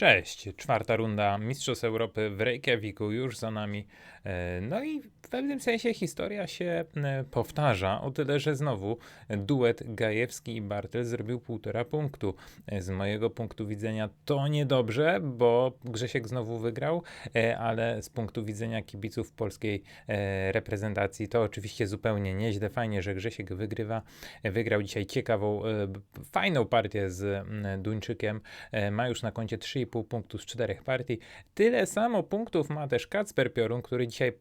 Cześć, czwarta runda Mistrzostw Europy w Reykjaviku już za nami. E, No i w pewnym sensie historia się e, powtarza, o tyle, że znowu duet Gajewski i Bartel zrobił półtora punktu. E, Z mojego punktu widzenia to niedobrze, bo Grzesiek znowu wygrał, ale z punktu widzenia kibiców polskiej reprezentacji to oczywiście zupełnie nieźle. Fajnie, że Grzesiek wygrywa. Wygrał dzisiaj ciekawą, fajną partię z Duńczykiem. Ma już na koncie 3,5 punktu z czterech partii. Tyle samo punktów ma też Kacper Piorun, który dzisiaj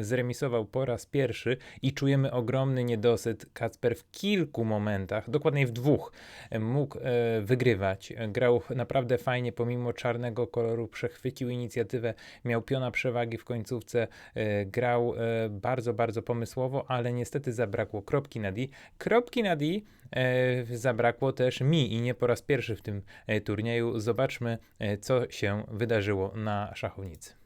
zremisował po raz pierwszy i czujemy ogromny niedosyt. Kacper w kilku momentach, dokładnie w dwóch, mógł e, wygrywać. Grał naprawdę fajnie, pomimo czarnego koloru, przechwycił inicjatywę, miał piona przewagi w końcówce, e, grał e, bardzo, bardzo pomysłowo, ale niestety zabrakło kropki na D. Kropki na D zabrakło też mi i nie po raz pierwszy w tym e, turnieju. Zobaczmy, e, co się wydarzyło na szachownicy.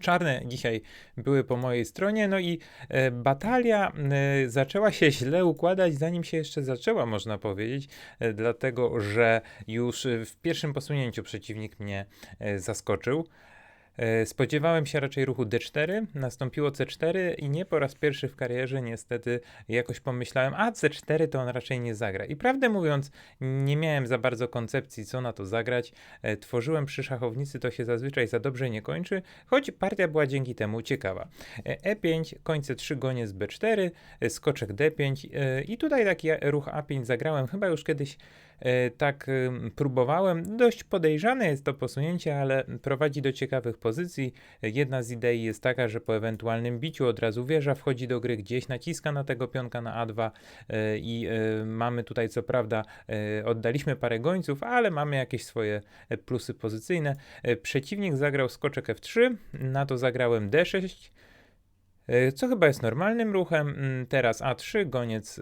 Czarne dzisiaj były po mojej stronie, no i e, batalia e, zaczęła się źle układać, zanim się jeszcze zaczęła, można powiedzieć, e, dlatego że już e, w pierwszym posunięciu przeciwnik mnie e, zaskoczył. E, Spodziewałem się raczej ruchu D4, nastąpiło C4 i nie po raz pierwszy w karierze niestety jakoś pomyślałem, a C4 to on raczej nie zagra. I prawdę mówiąc, nie miałem za bardzo koncepcji, co na to zagrać. E, Tworzyłem przy szachownicy, to się zazwyczaj za dobrze nie kończy, choć partia była dzięki temu ciekawa. E, E5, końce 3 gonie z B4, e, skoczek D5 e, i tutaj taki ruch A5 zagrałem, chyba już kiedyś e, tak ym, próbowałem. Dość podejrzane jest to posunięcie, ale prowadzi do ciekawych pozycji. E, Jedna z idei jest taka, że po ewentualnym biciu od razu wieża wchodzi do gry, gdzieś naciska na tego pionka na A2 e, i e, mamy tutaj co prawda e, oddaliśmy parę gońców, ale mamy jakieś swoje e, plusy pozycyjne. E, Przeciwnik zagrał skoczek F3, na to zagrałem D6. E, Co chyba jest normalnym ruchem. Mm, Teraz A3, goniec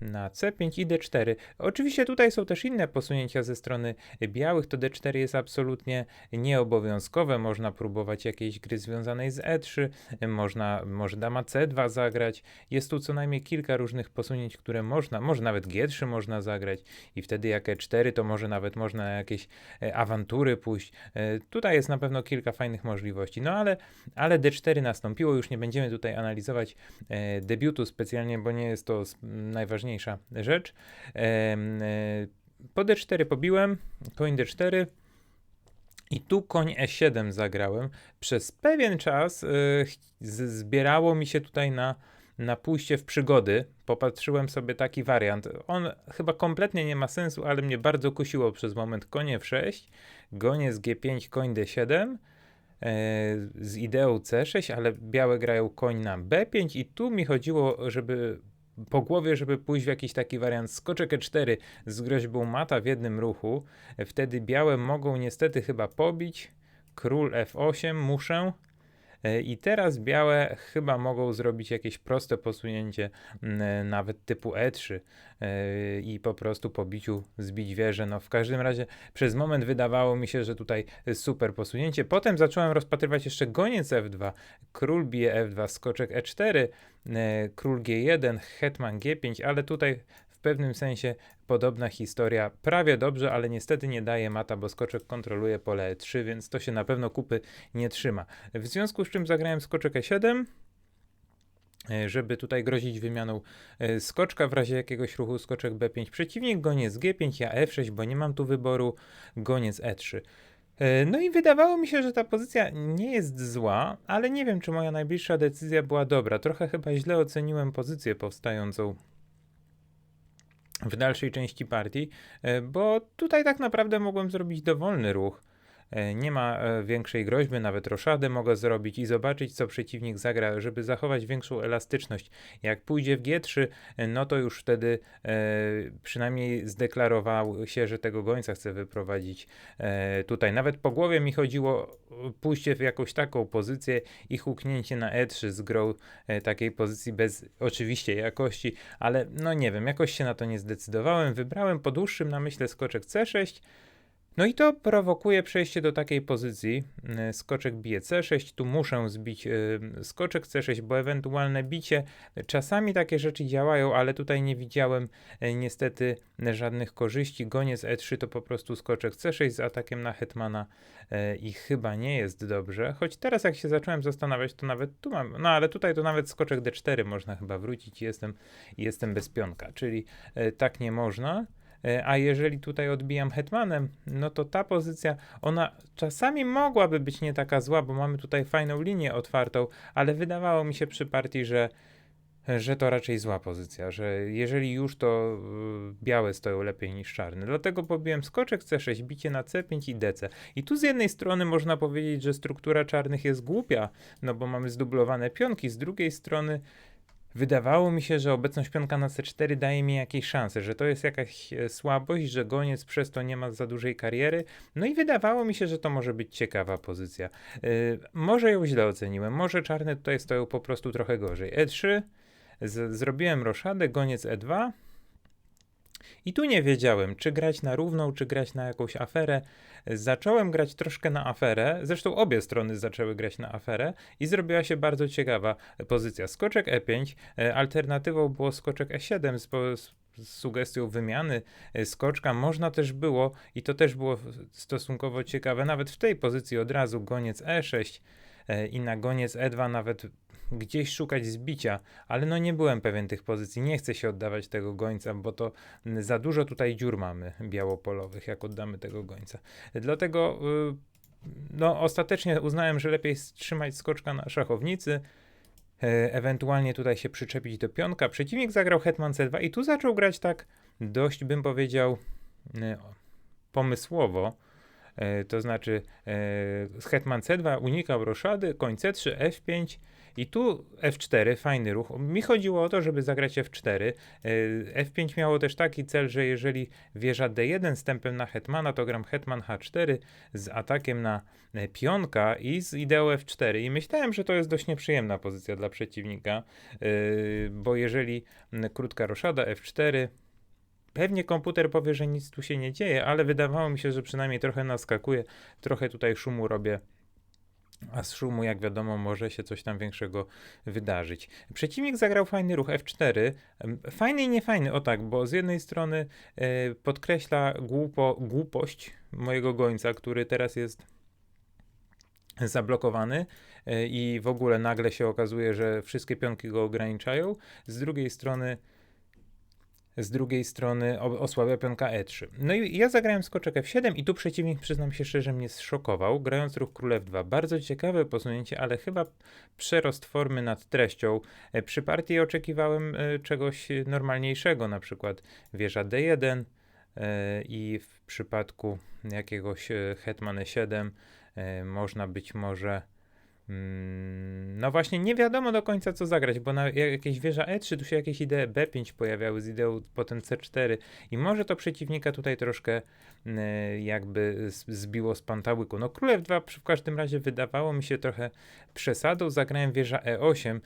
na C5 i D4. Oczywiście tutaj są też inne posunięcia ze strony białych. To D4 jest absolutnie nieobowiązkowe. Można próbować jakiejś gry związanej z E3. y, Można, może dama C2 zagrać. Jest tu co najmniej kilka różnych posunięć, które można, może nawet G3 można zagrać i wtedy jak E4 to może nawet można na jakieś e, awantury pójść. E, Tutaj jest na pewno kilka fajnych możliwości. No ale ale D4 nastąpiło, już nie będziemy tutaj analizować e, debiutu specjalnie, bo nie jest to najważniejsza rzecz. Em, e, po D4 pobiłem, koń D4 i tu koń E7 zagrałem. Przez pewien czas e, zbierało mi się tutaj na, na pójście w przygody. Popatrzyłem sobie taki wariant. On chyba kompletnie nie ma sensu, ale mnie bardzo kusiło przez moment konie F6, gonie z G5, koń D7 e, z ideą C6, ale białe grają koń na B5 i tu mi chodziło, żeby po głowie, żeby pójść w jakiś taki wariant skoczek E4 z groźbą mata w jednym ruchu. E, Wtedy białe mogą niestety chyba pobić. Król F8 muszę. E, I teraz białe chyba mogą zrobić jakieś proste posunięcie, m, e, nawet typu E3 e, i po prostu po biciu zbić wieżę. No w każdym razie przez moment wydawało mi się, że tutaj super posunięcie. Potem zacząłem rozpatrywać jeszcze goniec F2, król bije F2, skoczek E4, e, król G1, hetman G5, ale tutaj pewnym sensie podobna historia. Prawie dobrze, ale niestety nie daje mata, bo skoczek kontroluje pole E3, więc to się na pewno kupy nie trzyma. W związku z czym zagrałem skoczek E7, e, żeby tutaj grozić wymianą e, skoczka w razie jakiegoś ruchu skoczek B5 przeciwnik, goniec G5, ja F6, bo nie mam tu wyboru, goniec E3. E, No i wydawało mi się, że ta pozycja nie jest zła, ale nie wiem, czy moja najbliższa decyzja była dobra. Trochę chyba źle oceniłem pozycję powstającą w dalszej części partii, e, bo tutaj tak naprawdę mogłem zrobić dowolny ruch. E, Nie ma e, większej groźby, nawet roszadę mogę zrobić i zobaczyć, co przeciwnik zagra, żeby zachować większą elastyczność. Jak pójdzie w G3, e, no to już wtedy przynajmniej zdeklarował się, że tego gońca chce wyprowadzić tutaj. Nawet po głowie mi chodziło pójście w jakąś taką pozycję i huknięcie na E3 z grą takiej pozycji bez oczywiście jakości, ale no nie wiem, jakoś się na to nie zdecydowałem. Wybrałem po dłuższym namyśle skoczek C6. No i to prowokuje przejście do takiej pozycji. y, Skoczek bije C6, tu muszę zbić y, skoczek C6, bo ewentualne bicie. Czasami takie rzeczy działają, ale tutaj nie widziałem y, niestety żadnych korzyści. Goniec E3 to po prostu skoczek C6 z atakiem na hetmana i chyba nie jest dobrze. Choć teraz jak się zacząłem zastanawiać, to nawet tu mam, no ale tutaj to nawet skoczek D4 można chyba wrócić i jestem, jestem bez pionka, czyli tak nie można. E, A jeżeli tutaj odbijam hetmanem, no to ta pozycja, ona czasami mogłaby być nie taka zła, bo mamy tutaj fajną linię otwartą, ale wydawało mi się przy partii, że, że to raczej zła pozycja, że jeżeli już to y, białe stoją lepiej niż czarne. Dlatego pobiłem skoczek C6, bicie na C5 i DC. I tu z jednej strony można powiedzieć, że struktura czarnych jest głupia, no bo mamy zdublowane pionki, z drugiej strony Wydawało mi się, że obecność pionka na C4 daje mi jakieś szanse, że to jest jakaś e, słabość, że goniec przez to nie ma za dużej kariery. No i wydawało mi się, że to może być ciekawa pozycja. Yy, może ją źle oceniłem, może czarne tutaj stoją po prostu trochę gorzej. E3, z- zrobiłem roszadę, goniec E2. I tu nie wiedziałem, czy grać na równą, czy grać na jakąś aferę. Zacząłem grać troszkę na aferę, zresztą obie strony zaczęły grać na aferę i zrobiła się bardzo ciekawa pozycja. Skoczek E5, e, alternatywą było skoczek E7 z, z sugestią wymiany e, skoczka. Można też było, i to też było stosunkowo ciekawe, nawet w tej pozycji od razu goniec E6 e, i na goniec E2 nawet gdzieś szukać zbicia, ale no nie byłem pewien tych pozycji. Nie chcę się oddawać tego gońca, bo to za dużo tutaj dziur mamy białopolowych, jak oddamy tego gońca. Dlatego y, no, ostatecznie uznałem, że lepiej trzymać skoczka na szachownicy, e, ewentualnie tutaj się przyczepić do pionka. Przeciwnik zagrał hetman c2 i tu zaczął grać tak dość, bym powiedział, e, pomysłowo. To znaczy z hetman c2 unikał roszady, koń c3, f5 i tu f4, fajny ruch. Mi chodziło o to, żeby zagrać f4. E, f5 miało też taki cel, że jeżeli wieża d1 z tempem na hetmana, to gram hetman h4 z atakiem na e, pionka i z ideą f4. I myślałem, że to jest dość nieprzyjemna pozycja dla przeciwnika, e, bo jeżeli krótka roszada f4, Pewnie komputer powie, że nic tu się nie dzieje, ale wydawało mi się, że przynajmniej trochę naskakuje, trochę tutaj szumu robię. A z szumu, jak wiadomo, może się coś tam większego wydarzyć. Przeciwnik zagrał fajny ruch F4. Em, Fajny i niefajny, o tak, bo z jednej strony e, podkreśla głupo, głupość mojego gońca, który teraz jest zablokowany e, i w ogóle nagle się okazuje, że wszystkie pionki go ograniczają. Z drugiej strony z drugiej strony osłabia pionka E3. No i ja zagrałem skoczek F7 i tu przeciwnik, przyznam się szczerze, mnie zszokował, grając ruch król F2. Bardzo ciekawe posunięcie, ale chyba przerost formy nad treścią. E, Przy partii oczekiwałem e, czegoś normalniejszego, na przykład wieża D1 e, i w przypadku jakiegoś hetman E7 e, można być może No właśnie, nie wiadomo do końca co zagrać, bo na jak- jakieś wieża E3, tu się jakieś idee B5 pojawiały z ideą potem C4 i może to przeciwnika tutaj troszkę e, jakby zbiło z pantałyku. No król F2 przy- w każdym razie wydawało mi się trochę przesadą, zagrałem wieża E8, e,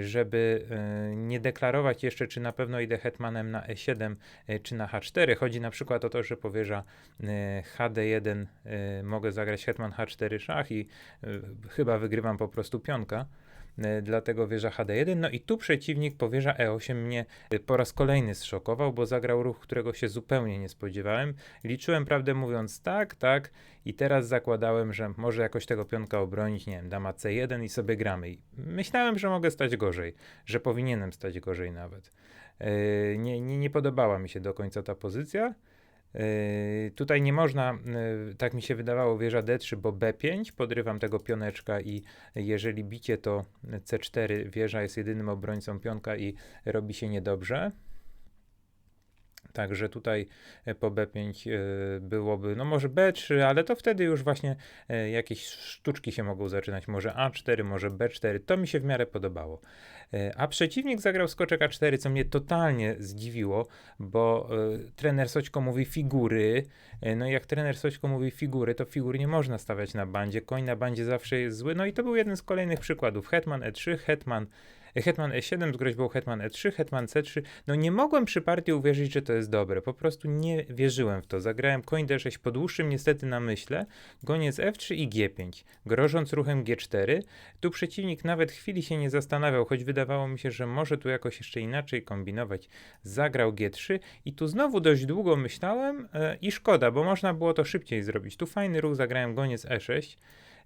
żeby e, nie deklarować jeszcze, czy na pewno idę hetmanem na E7, e, czy na H4. Chodzi na przykład o to, że po wieża e, HD1 e, mogę zagrać hetman H4 szach i e, chyba wygrywam po prostu pionka. E, Dlatego wieża HD1. No i tu przeciwnik po wieża E8 mnie e, po raz kolejny zszokował, bo zagrał ruch, którego się zupełnie nie spodziewałem. Liczyłem, prawdę mówiąc, tak, tak, i teraz zakładałem, że może jakoś tego pionka obronić, nie wiem, dama C1 i sobie gramy. I myślałem, że mogę stać gorzej, że powinienem stać gorzej nawet. E, Nie, nie, nie podobała mi się do końca ta pozycja. Yy, tutaj nie można, yy, tak mi się wydawało, wieża D3, bo B5, podrywam tego pioneczka i jeżeli bicie to C4, wieża jest jedynym obrońcą pionka i robi się niedobrze. Także tutaj e, po B5 e, byłoby, no może B3, ale to wtedy już właśnie e, jakieś sztuczki się mogą zaczynać. Może A4, może B4. To mi się w miarę podobało. A przeciwnik zagrał skoczek A4, co mnie totalnie zdziwiło, bo trener Soćko mówi figury. No i jak trener Soćko mówi figury, to figury nie można stawiać na bandzie. Koń na bandzie zawsze jest zły. No i to był jeden z kolejnych przykładów. Hetman E3, Hetman Hetman E7 z groźbą Hetman E3, Hetman C3. No nie mogłem przy partii uwierzyć, że to jest dobre. Po prostu nie wierzyłem w to. Zagrałem koń D6 po dłuższym niestety na myśle, goniec F3 i G5, grożąc ruchem G4. Tu przeciwnik nawet chwili się nie zastanawiał, choć wydawało mi się, że może tu jakoś jeszcze inaczej kombinować. Zagrał G3 i tu znowu dość długo myślałem e, i szkoda, bo można było to szybciej zrobić. Tu fajny ruch zagrałem goniec E6.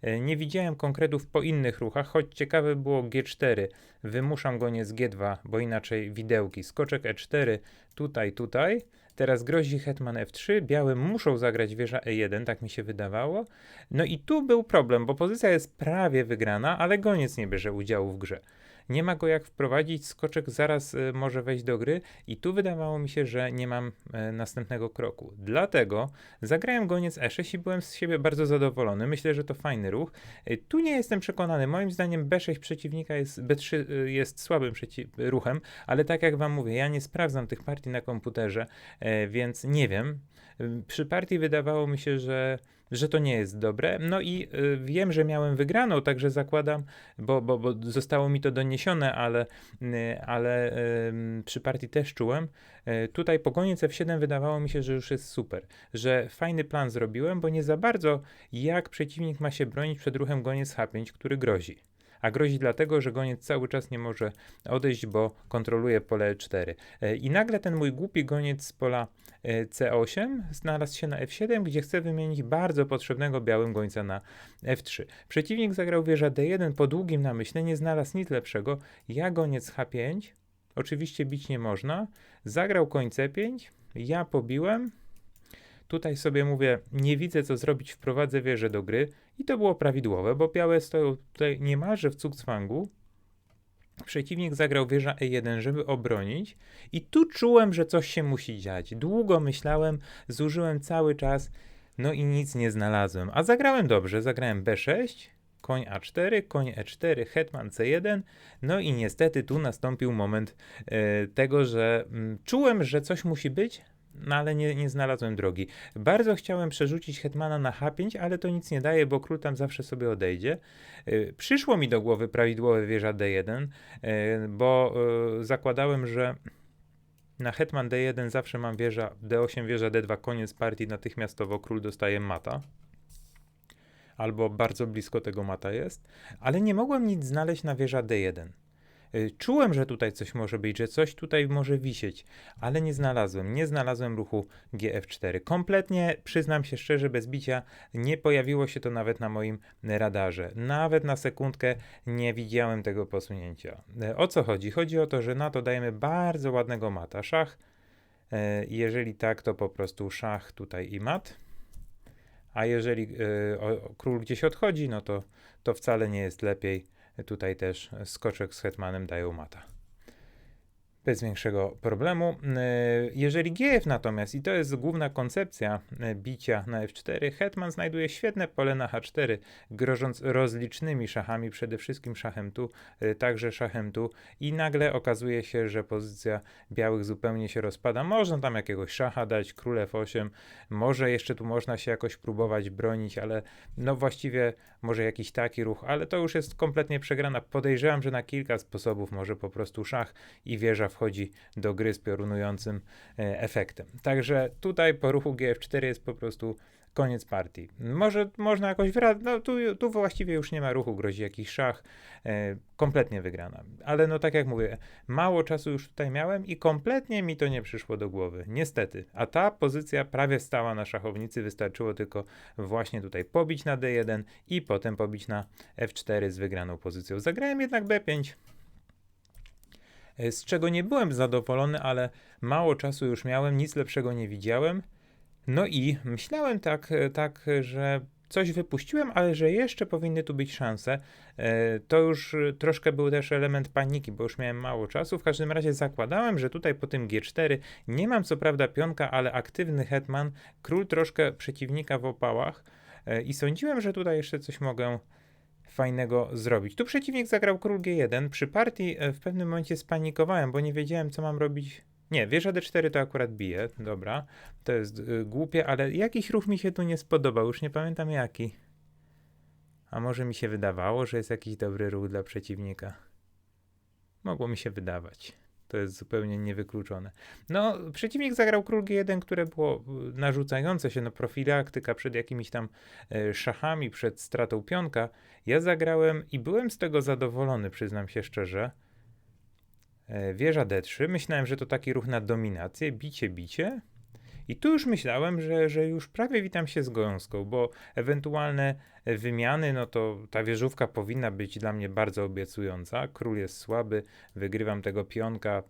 E, Nie widziałem konkretów po innych ruchach, choć ciekawe było G4. Wymuszam goniec G2, bo inaczej widełki. Skoczek E4, tutaj, tutaj. Teraz grozi hetman F3, białe muszą zagrać wieża E1, tak mi się wydawało. No i tu był problem, bo pozycja jest prawie wygrana, ale goniec nie bierze udziału w grze. Nie ma go jak wprowadzić, skoczek zaraz y, może wejść do gry i tu wydawało mi się, że nie mam e, następnego kroku. Dlatego zagrałem goniec E6 i byłem z siebie bardzo zadowolony. Myślę, że to fajny ruch. E, tu nie jestem przekonany. Moim zdaniem B6 przeciwnika jest, B3 y, jest słabym ruchem, ale tak jak wam mówię, ja nie sprawdzam tych partii na komputerze, więc nie wiem. Przy partii wydawało mi się, że, że to nie jest dobre. No i y, wiem, że miałem wygraną, także zakładam, bo, bo, bo zostało mi to doniesione, ale, y, ale przy partii też czułem. Y, tutaj po koniec F7 wydawało mi się, że już jest super, że fajny plan zrobiłem, bo nie za bardzo jak przeciwnik ma się bronić przed ruchem goniec H5, który grozi. A grozi dlatego, że goniec cały czas nie może odejść, bo kontroluje pole E4. E, I nagle ten mój głupi goniec z pola e, C8 znalazł się na F7, gdzie chce wymienić bardzo potrzebnego białym gońca na F3. Przeciwnik zagrał wieża D1 po długim namyśle, nie znalazł nic lepszego. Ja goniec H5, oczywiście bić nie można, zagrał koń C5, ja pobiłem. Tutaj sobie mówię, nie widzę co zrobić, wprowadzę wieżę do gry i to było prawidłowe, bo białe stoją tutaj niemalże w cugcwangu. Przeciwnik zagrał wieża E1, żeby obronić, i tu czułem, że coś się musi dziać. Długo myślałem, zużyłem cały czas, no i nic nie znalazłem. A zagrałem dobrze, zagrałem B6, koń A4, koń E4, hetman C1, no i niestety tu nastąpił moment e, tego, że mm, czułem, że coś musi być, no ale nie, nie znalazłem drogi. Bardzo chciałem przerzucić hetmana na H5, ale to nic nie daje, bo król tam zawsze sobie odejdzie. Y, Przyszło mi do głowy prawidłowe wieża D1, y, bo y, zakładałem, że na hetman D1 zawsze mam wieża D8, wieża D2, koniec partii, natychmiastowo król dostaje mata. Albo bardzo blisko tego mata jest, ale nie mogłem nic znaleźć na wieża D1. Y, Czułem, że tutaj coś może być, że coś tutaj może wisieć, ale nie znalazłem. Nie znalazłem ruchu GF4. Kompletnie, przyznam się szczerze, bez bicia, nie pojawiło się to nawet na moim radarze. Nawet na sekundkę nie widziałem tego posunięcia. E, O co chodzi? Chodzi o to, że na to dajemy bardzo ładnego mata. Szach. E, Jeżeli tak, to po prostu szach tutaj i mat. A jeżeli o, o, król gdzieś odchodzi, no to, to wcale nie jest lepiej. Tutaj też skoczek z hetmanem dają mata. Bez większego problemu. E, Jeżeli GF natomiast, i to jest główna koncepcja e, bicia na F4, hetman znajduje świetne pole na H4, grożąc rozlicznymi szachami, przede wszystkim szachem tu, e, także szachem tu i nagle okazuje się, że pozycja białych zupełnie się rozpada. Można tam jakiegoś szacha dać, król F8, może jeszcze tu można się jakoś próbować bronić, ale no właściwie może jakiś taki ruch, ale to już jest kompletnie przegrana. Podejrzewam, że na kilka sposobów może po prostu szach i wieża wchodzi do gry z piorunującym e, efektem. Także tutaj po ruchu GF4 jest po prostu koniec partii. Może można jakoś wracać, no tu, tu właściwie już nie ma ruchu, grozi jakiś szach, e, kompletnie wygrana. Ale no tak jak mówię, mało czasu już tutaj miałem i kompletnie mi to nie przyszło do głowy, niestety. A ta pozycja prawie stała na szachownicy, wystarczyło tylko właśnie tutaj pobić na D1 i potem pobić na F4 z wygraną pozycją. Zagrałem jednak B5, e, z czego nie byłem zadowolony, ale mało czasu już miałem, nic lepszego nie widziałem. No i myślałem tak, e, tak, że coś wypuściłem, ale że jeszcze powinny tu być szanse. E, To już e, troszkę był też element paniki, bo już miałem mało czasu. W każdym razie zakładałem, że tutaj po tym G4 nie mam co prawda pionka, ale aktywny hetman, król troszkę przeciwnika w opałach e, i sądziłem, że tutaj jeszcze coś mogę fajnego zrobić. Tu przeciwnik zagrał król G1. Przy partii e, w pewnym momencie spanikowałem, bo nie wiedziałem, co mam robić. Nie, wieża D4 to akurat bije, dobra. To jest y, głupie, ale jakiś ruch mi się tu nie spodobał, już nie pamiętam jaki. A może mi się wydawało, że jest jakiś dobry ruch dla przeciwnika. Mogło mi się wydawać. To jest zupełnie niewykluczone. No, przeciwnik zagrał król G1, które było y, narzucające się, no profilaktyka przed jakimiś tam e, szachami, przed stratą pionka. Ja zagrałem i byłem z tego zadowolony, przyznam się szczerze. E, wieża D3. Myślałem, że to taki ruch na dominację, bicie, bicie. I tu już myślałem, że, że już prawie witam się z gąską, bo ewentualne wymiany, no to ta wieżówka powinna być dla mnie bardzo obiecująca. Król jest słaby, wygrywam tego pionka.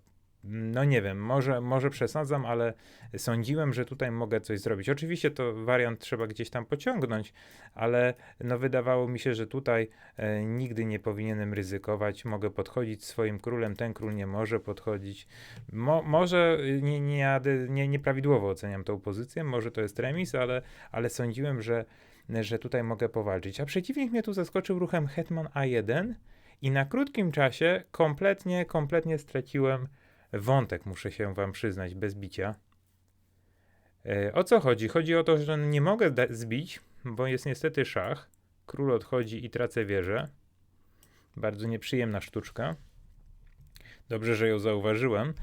No nie wiem, może, może przesadzam, ale sądziłem, że tutaj mogę coś zrobić. Oczywiście to wariant trzeba gdzieś tam pociągnąć, ale no wydawało mi się, że tutaj e, nigdy nie powinienem ryzykować. Mogę podchodzić swoim królem, ten król nie może podchodzić. Mo, może nie, nie, nie, nieprawidłowo oceniam tą pozycję, może to jest remis, ale, ale sądziłem, że że tutaj mogę powalczyć. A przeciwnik mnie tu zaskoczył ruchem Hetman A1 i na krótkim czasie kompletnie, kompletnie straciłem wątek, muszę się wam przyznać, bez bicia. E, o co chodzi? Chodzi o to, że nie mogę zbić, bo jest niestety szach. Król odchodzi i tracę wieżę. Bardzo nieprzyjemna sztuczka. Dobrze, że ją zauważyłem.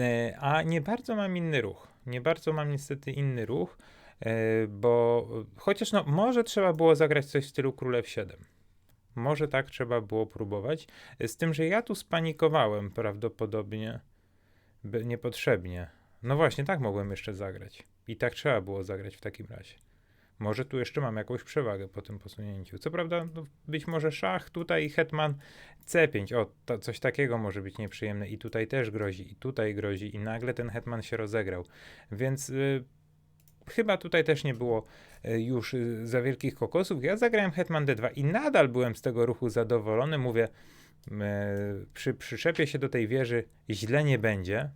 E, a nie bardzo mam inny ruch. Nie bardzo mam niestety inny ruch. E, bo chociaż no, może trzeba było zagrać coś w stylu Królew 7. Może tak trzeba było próbować. Z tym, że ja tu spanikowałem prawdopodobnie niepotrzebnie. No właśnie, tak mogłem jeszcze zagrać. I tak trzeba było zagrać w takim razie. Może tu jeszcze mam jakąś przewagę po tym posunięciu. Co prawda, no, być może szach, tutaj hetman C5. O, to coś takiego może być nieprzyjemne. I tutaj też grozi, i tutaj grozi. I nagle ten hetman się rozegrał. Więc y, chyba tutaj też nie było e, już e, za wielkich kokosów. Ja zagrałem Hetman D2 i nadal byłem z tego ruchu zadowolony. Mówię, przy przyczepie się do tej wieży źle nie będzie.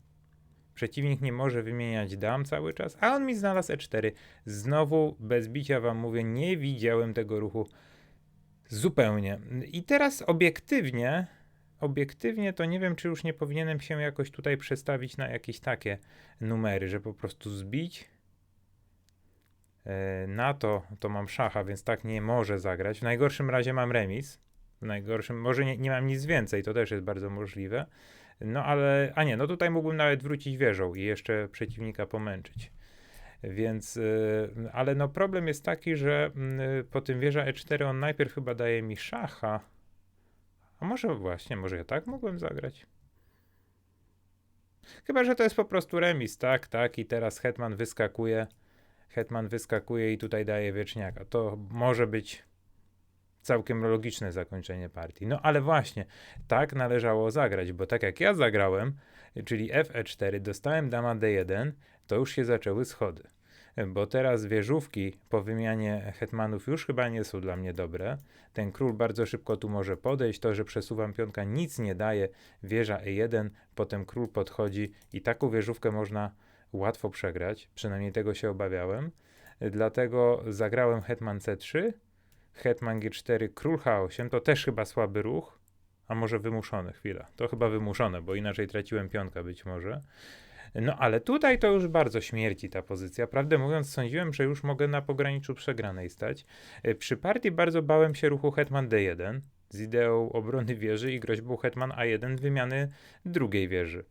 Przeciwnik nie może wymieniać dam cały czas, a on mi znalazł E4. Znowu bez bicia wam mówię, nie widziałem tego ruchu zupełnie. I teraz obiektywnie, obiektywnie to nie wiem, czy już nie powinienem się jakoś tutaj przestawić na jakieś takie numery, że po prostu zbić E, na to, to mam szacha, więc tak nie może zagrać. W najgorszym razie mam remis. Najgorszym, może nie, nie mam nic więcej, to też jest bardzo możliwe. No ale, a nie, no tutaj mógłbym nawet wrócić wieżą i jeszcze przeciwnika pomęczyć. Więc, yy, ale no problem jest taki, że yy, po tym wieża E4 on najpierw chyba daje mi szacha. A może właśnie, może ja tak mogłem zagrać? Chyba, że to jest po prostu remis, tak, tak, i teraz hetman wyskakuje hetman wyskakuje i tutaj daje wieczniaka. To może być całkiem logiczne zakończenie partii. No ale właśnie, tak należało zagrać, bo tak jak ja zagrałem, czyli fe4, dostałem dama d1, to już się zaczęły schody. Bo teraz wieżówki po wymianie hetmanów już chyba nie są dla mnie dobre. Ten król bardzo szybko tu może podejść. To, że przesuwam pionka nic nie daje. Wieża e1, potem król podchodzi i taką wieżówkę można łatwo przegrać, przynajmniej tego się obawiałem. Dlatego zagrałem hetman c3, hetman g4, król h8, to też chyba słaby ruch, a może wymuszony, chwila. To chyba wymuszone, bo inaczej traciłem pionka być może. No ale tutaj to już bardzo śmierci ta pozycja. Prawdę mówiąc, sądziłem, że już mogę na pograniczu przegranej stać. Przy partii bardzo bałem się ruchu hetman d1 z ideą obrony wieży i groźbą hetman a1 wymiany drugiej wieży.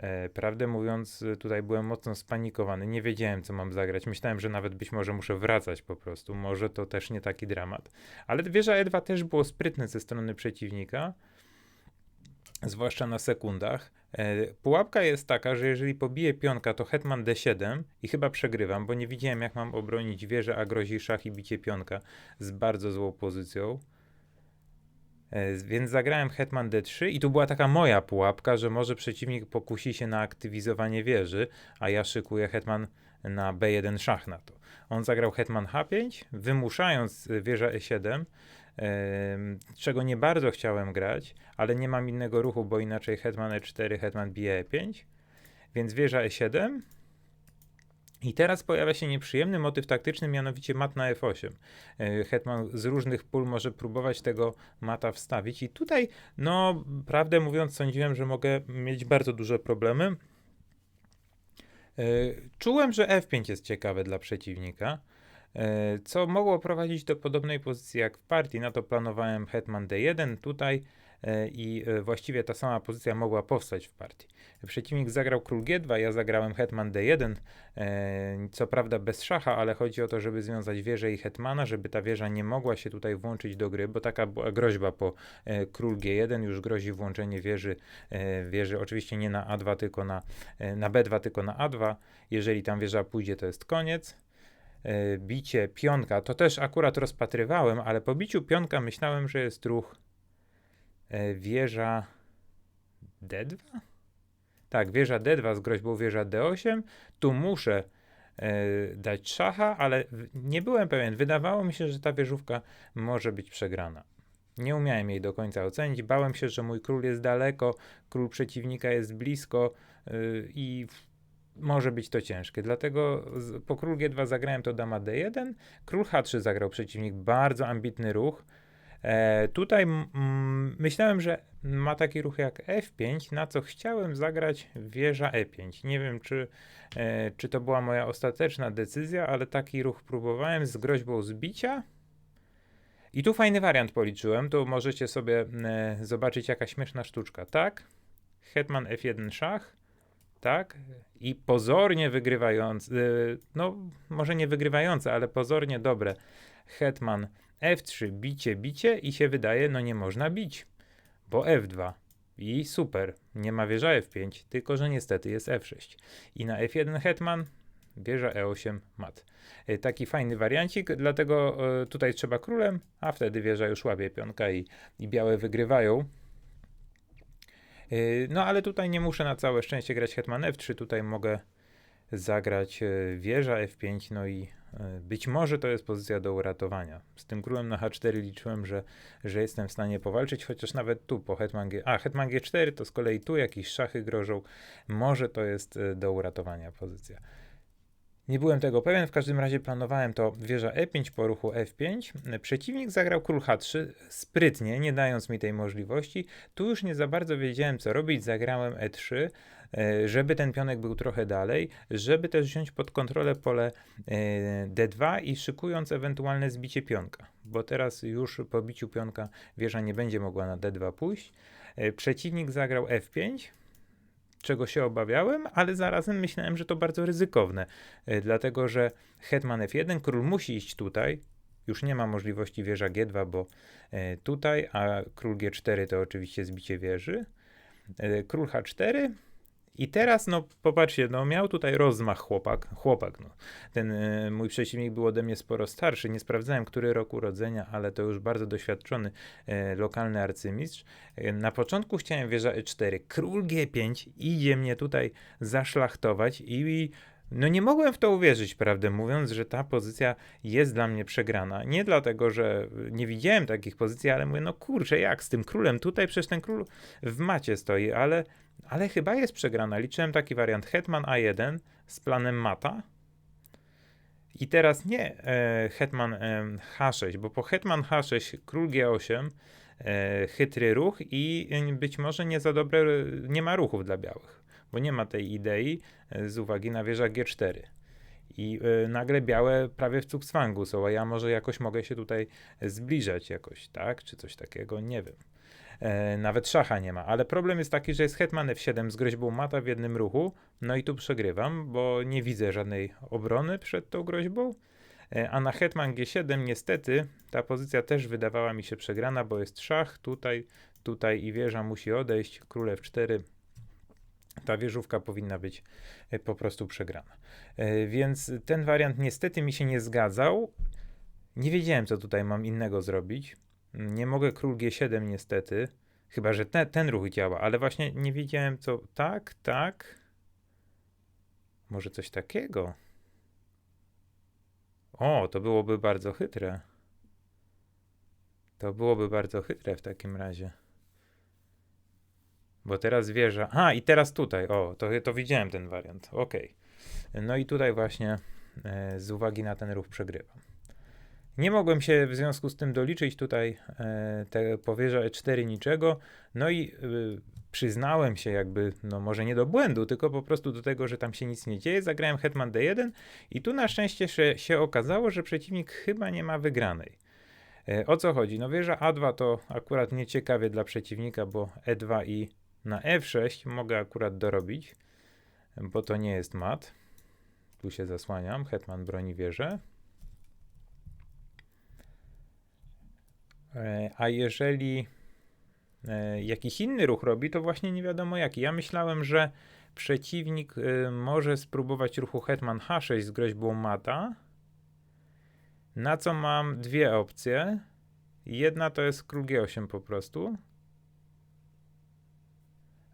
E, prawdę mówiąc, tutaj byłem mocno spanikowany. Nie wiedziałem, co mam zagrać. Myślałem, że nawet być może muszę wracać po prostu. Może to też nie taki dramat. Ale wieża E2 też było sprytne ze strony przeciwnika, zwłaszcza na sekundach. E, pułapka jest taka, że jeżeli pobiję pionka, to hetman d7 i chyba przegrywam, bo nie widziałem, jak mam obronić wieżę, a grozi szach i bicie pionka z bardzo złą pozycją. E, więc zagrałem hetman d3 i tu była taka moja pułapka, że może przeciwnik pokusi się na aktywizowanie wieży, a ja szykuję hetman na b1 szach na to. On zagrał hetman h5, wymuszając wieżę e7, czego nie bardzo chciałem grać, ale nie mam innego ruchu, bo inaczej hetman e4, hetman bije e5, więc wieża e7, i teraz pojawia się nieprzyjemny motyw taktyczny, mianowicie mat na f8. E, hetman z różnych pól może próbować tego mata wstawić i tutaj, no, prawdę mówiąc, sądziłem, że mogę mieć bardzo duże problemy. E, czułem, że f5 jest ciekawe dla przeciwnika, co mogło prowadzić do podobnej pozycji jak w partii. Na to planowałem hetman d1, tutaj e, i e, właściwie ta sama pozycja mogła powstać w partii. Przeciwnik zagrał król G2, ja zagrałem hetman D1, e, co prawda bez szacha, ale chodzi o to, żeby związać wieżę i hetmana, żeby ta wieża nie mogła się tutaj włączyć do gry, bo taka była groźba po król G1, już grozi włączenie wieży, wieży oczywiście nie na A2, tylko na, na B2, tylko na A2. Jeżeli tam wieża pójdzie, to jest koniec. E, bicie pionka, to też akurat rozpatrywałem, ale po biciu pionka myślałem, że jest ruch e, wieża D2? Tak, wieża D2 z groźbą wieża D8. Tu muszę e, dać szacha, ale nie byłem pewien. Wydawało mi się, że ta wieżówka może być przegrana. Nie umiałem jej do końca ocenić. Bałem się, że mój król jest daleko, król przeciwnika jest blisko yy, i może być to ciężkie. Dlatego z, po król G2 zagrałem to dama D1, król H3 zagrał przeciwnik, bardzo ambitny ruch. E, tutaj myślałem, że ma taki ruch jak F5, na co chciałem zagrać wieża E5. Nie wiem, czy, e, czy to była moja ostateczna decyzja, ale taki ruch próbowałem z groźbą zbicia. I tu fajny wariant policzyłem, tu możecie sobie e, zobaczyć jaka śmieszna sztuczka, tak? Hetman F1 szach, tak? I pozornie wygrywający, y, no może nie wygrywające, ale pozornie dobre. Hetman F3, bicie, bicie i się wydaje, no nie można bić, bo F2 i super, nie ma wieża F5, tylko że niestety jest F6. I na F1 Hetman, wieża E8 mat. Y, taki fajny wariancik, dlatego y, tutaj trzeba królem, a wtedy wieża już łapie pionka i, i białe wygrywają. Yy, no ale tutaj nie muszę na całe szczęście grać hetman f3, tutaj mogę zagrać yy, wieża f5, no i yy, być może to jest pozycja do uratowania. Z tym królem na h4 liczyłem, że, że jestem w stanie powalczyć, chociaż nawet tu po hetman g... A, hetman g4 to z kolei tu jakieś szachy grożą. Może to jest do uratowania pozycja. Nie byłem tego pewien, w każdym razie planowałem to wieża e5 po ruchu f5. Przeciwnik zagrał król h3 sprytnie, nie dając mi tej możliwości. Tu już nie za bardzo wiedziałem co robić, zagrałem e3, e, żeby ten pionek był trochę dalej, żeby też wziąć pod kontrolę pole e, d2 i szykując ewentualne zbicie pionka, bo teraz już po biciu pionka wieża nie będzie mogła na d2 pójść. E, przeciwnik zagrał f5, czego się obawiałem, ale zarazem myślałem, że to bardzo ryzykowne, e, dlatego że hetman f1, król musi iść tutaj, już nie ma możliwości wieża g2, bo e, tutaj, a król g4 to oczywiście zbicie wieży. E, król h4, i teraz, no popatrzcie, no miał tutaj rozmach chłopak, chłopak, no. Ten y, mój przeciwnik był ode mnie sporo starszy, nie sprawdzałem, który rok urodzenia, ale to już bardzo doświadczony y, lokalny arcymistrz. Y, na początku chciałem wieża e4, król g5 idzie mnie tutaj zaszlachtować i, i no nie mogłem w to uwierzyć, prawdę mówiąc, że ta pozycja jest dla mnie przegrana. Nie dlatego, że nie widziałem takich pozycji, ale mówię, no kurczę, jak z tym królem? Tutaj przecież ten król w macie stoi, ale ale chyba jest przegrana. Liczyłem taki wariant Hetman A1 z planem mata. I teraz nie e, Hetman e, H6, bo po Hetman H6 król G8 e, chytry ruch i być może nie za dobre, nie ma ruchów dla białych, bo nie ma tej idei e, z uwagi na wieża G4. I y, nagle białe prawie w cukswangu są, a ja może jakoś mogę się tutaj zbliżać jakoś, tak? Czy coś takiego, nie wiem. E, nawet szacha nie ma. Ale problem jest taki, że jest hetman f7 z groźbą mata w jednym ruchu, no i tu przegrywam, bo nie widzę żadnej obrony przed tą groźbą. E, a na hetman g7 niestety ta pozycja też wydawała mi się przegrana, bo jest szach tutaj, tutaj i wieża musi odejść, król f4 ta wieżówka powinna być e, po prostu przegrana. Więc ten wariant niestety mi się nie zgadzał. Nie wiedziałem, co tutaj mam innego zrobić. Nie mogę król G7 niestety, chyba że te, ten ruch działa, ale właśnie nie wiedziałem co. Tak, tak. Może coś takiego. O, to byłoby bardzo chytre. To byłoby bardzo chytre w takim razie. Bo teraz wieża. A, i teraz tutaj. O, to, to widziałem ten wariant. Ok. No i tutaj właśnie e, z uwagi na ten ruch przegrywam. Nie mogłem się w związku z tym doliczyć tutaj e, te powierza E4 niczego, no i y, przyznałem się jakby, no może nie do błędu, tylko po prostu do tego, że tam się nic nie dzieje. Zagrałem Hetman D1 i tu na szczęście się, się okazało, że przeciwnik chyba nie ma wygranej. E, O co chodzi? No wieża A2 to akurat nieciekawie dla przeciwnika, bo E2 i na F6 mogę akurat dorobić, bo to nie jest mat. Tu się zasłaniam, hetman broni wieżę. A jeżeli e, jakiś inny ruch robi, to właśnie nie wiadomo jaki. Ja myślałem, że przeciwnik e, może spróbować ruchu hetman H6 z groźbą mata, na co mam dwie opcje. Jedna to jest król G8 po prostu,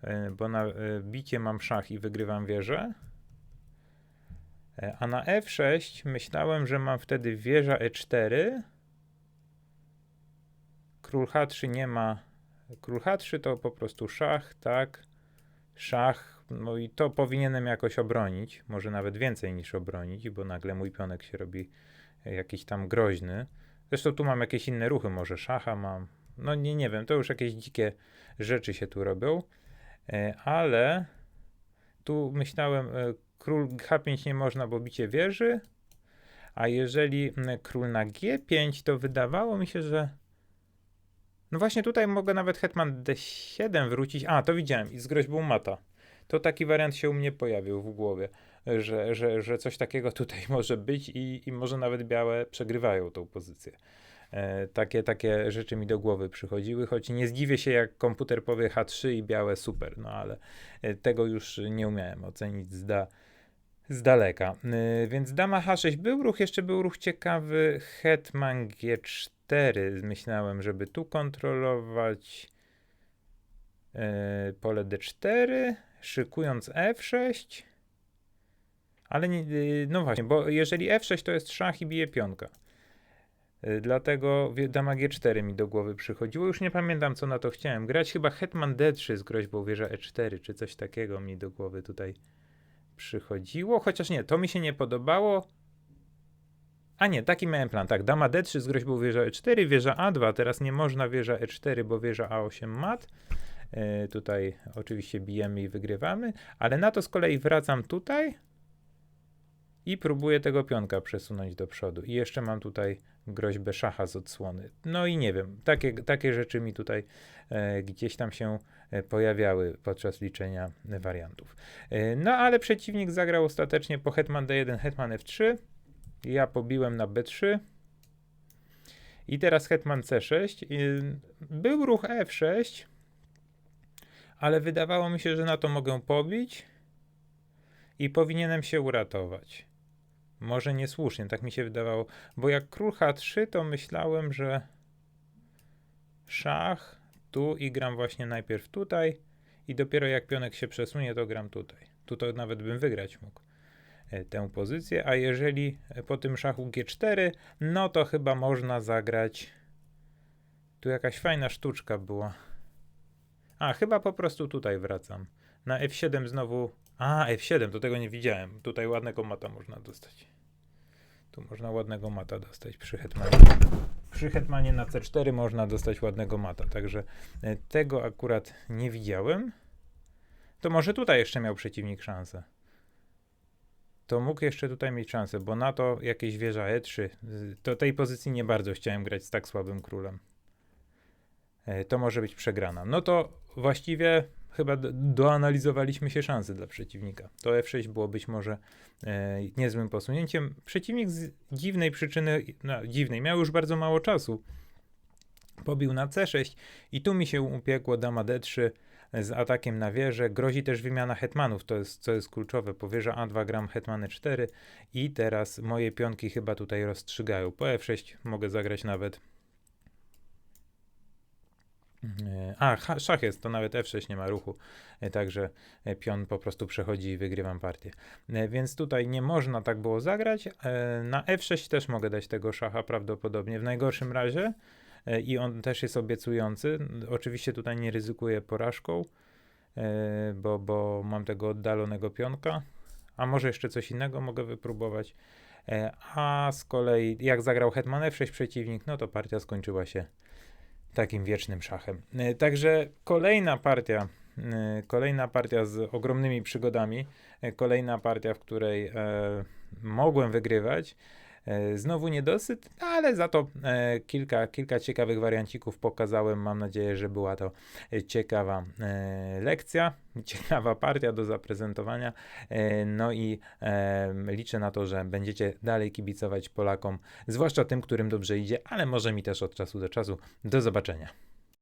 e, bo na e, bicie mam szach i wygrywam wieżę. E, A na F6 myślałem, że mam wtedy wieża E4. Król H3 nie ma. Król H3 to po prostu szach, tak. Szach. No i to powinienem jakoś obronić. Może nawet więcej niż obronić, bo nagle mój pionek się robi e, jakiś tam groźny. Zresztą tu mam jakieś inne ruchy, może szacha mam. No nie, nie wiem, to już jakieś dzikie rzeczy się tu robią. E, Ale tu myślałem, e, król H5 nie można, bo bicie wieży. A jeżeli król na G5, to wydawało mi się, że. No właśnie tutaj mogę nawet hetman D7 wrócić. A, to widziałem i z groźbą mata. To taki wariant się u mnie pojawił w głowie, że, że, że coś takiego tutaj może być i, i może nawet białe przegrywają tą pozycję. E, takie, takie rzeczy mi do głowy przychodziły, choć nie zdziwię się, jak komputer powie H3 i białe super, no ale e, tego już nie umiałem ocenić z, da, z daleka. E, więc dama H6 był ruch, jeszcze był ruch ciekawy, hetman G4 myślałem, żeby tu kontrolować e, pole D4, szykując F6, ale nie, e, no właśnie, bo jeżeli F6 to jest szach i bije pionka. Y, Dlatego dama G4 mi do głowy przychodziło. Już nie pamiętam, co na to chciałem grać. Chyba hetman D3 z groźbą wieża E4, czy coś takiego mi do głowy tutaj przychodziło. Chociaż nie, to mi się nie podobało. A nie, taki miałem plan. Tak, dama D3 z groźbą wieża E4, wieża A2. Teraz nie można wieża E4, bo wieża A8 mat. Y, tutaj oczywiście bijemy i wygrywamy. Ale na to z kolei wracam tutaj i próbuję tego pionka przesunąć do przodu. I jeszcze mam tutaj groźbę szacha z odsłony. No i nie wiem, takie, takie rzeczy mi tutaj e, gdzieś tam się e, pojawiały podczas liczenia wariantów. E, no ale przeciwnik zagrał ostatecznie po hetman d1, hetman f3. Ja pobiłem na b3. I teraz hetman c6. I był ruch f6, ale wydawało mi się, że na to mogę pobić i powinienem się uratować. Może niesłusznie, tak mi się wydawało. Bo jak król H3, to myślałem, że szach tu i gram właśnie najpierw tutaj i dopiero jak pionek się przesunie, to gram tutaj. Tu to nawet bym wygrać mógł e, tę pozycję, a jeżeli e, po tym szachu G4, no to chyba można zagrać tu jakaś fajna sztuczka była. A, chyba po prostu tutaj wracam. Na F7 znowu. A, F7, to tego nie widziałem. Tutaj ładnego mata można dostać. Tu można ładnego mata dostać przy hetmanie. Przy hetmanie na C4 można dostać ładnego mata, także e, tego akurat nie widziałem. To może tutaj jeszcze miał przeciwnik szansę. To mógł jeszcze tutaj mieć szansę, bo na to jakieś wieża E3. z- To tej pozycji nie bardzo chciałem grać z tak słabym królem. E, To może być przegrana. No to właściwie chyba do, doanalizowaliśmy się szanse dla przeciwnika. To F6 było być może e, niezłym posunięciem. Przeciwnik z dziwnej przyczyny, no dziwnej, miał już bardzo mało czasu. Pobił na C6 i tu mi się upiekło dama D3 z atakiem na wieżę. Grozi też wymiana hetmanów, to jest, co jest kluczowe. Po wieża A2 gram hetmany 4 i teraz moje pionki chyba tutaj rozstrzygają. Po F6 mogę zagrać nawet A, ha- szach jest, to nawet F6 nie ma ruchu, e, także e, pion po prostu przechodzi i wygrywam partię. E, Więc tutaj nie można tak było zagrać. E, Na F6 też mogę dać tego szacha prawdopodobnie, w najgorszym razie. E, I on też jest obiecujący. Oczywiście tutaj nie ryzykuję porażką, e, bo, bo mam tego oddalonego pionka. A może jeszcze coś innego mogę wypróbować. E, A z kolei, jak zagrał hetman F6 przeciwnik, no to partia skończyła się takim wiecznym szachem. E, Także kolejna partia, e, kolejna partia z ogromnymi przygodami, e, kolejna partia, w której mogłem wygrywać. E, znowu niedosyt, ale za to e, kilka, kilka ciekawych wariancików pokazałem. Mam nadzieję, że była to e, ciekawa lekcja, ciekawa partia do zaprezentowania. No i liczę na to, że będziecie dalej kibicować Polakom, zwłaszcza tym, którym dobrze idzie, ale może mi też od czasu do czasu. Do zobaczenia.